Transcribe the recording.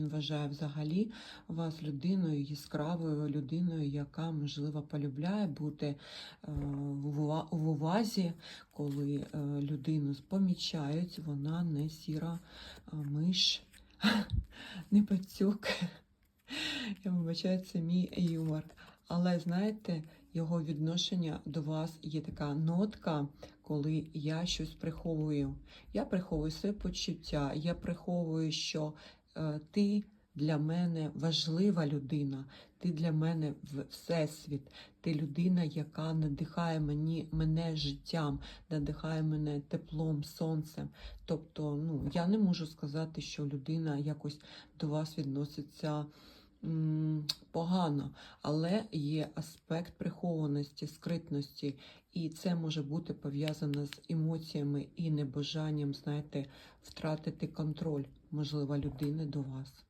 Він вважає взагалі вас людиною, яскравою людиною, яка, можливо, полюбляє бути е, в увазі, коли е, людину помічають, вона не сіра миш, не пацюк. Я вибачаю, це мій юмор. Але знаєте, його відношення до вас є така нотка, коли я щось приховую. Я приховую своє почуття, я приховую, що ти для мене важлива людина, ти для мене всесвіт, ти людина, яка надихає мені, мене життям, надихає мене теплом, сонцем. Тобто, ну, я не можу сказати, що людина якось до вас відноситься погано, але є аспект прихованості, скритності, і це може бути пов'язано з емоціями і небажанням, знаєте, втратити контроль, можливо, людини до вас.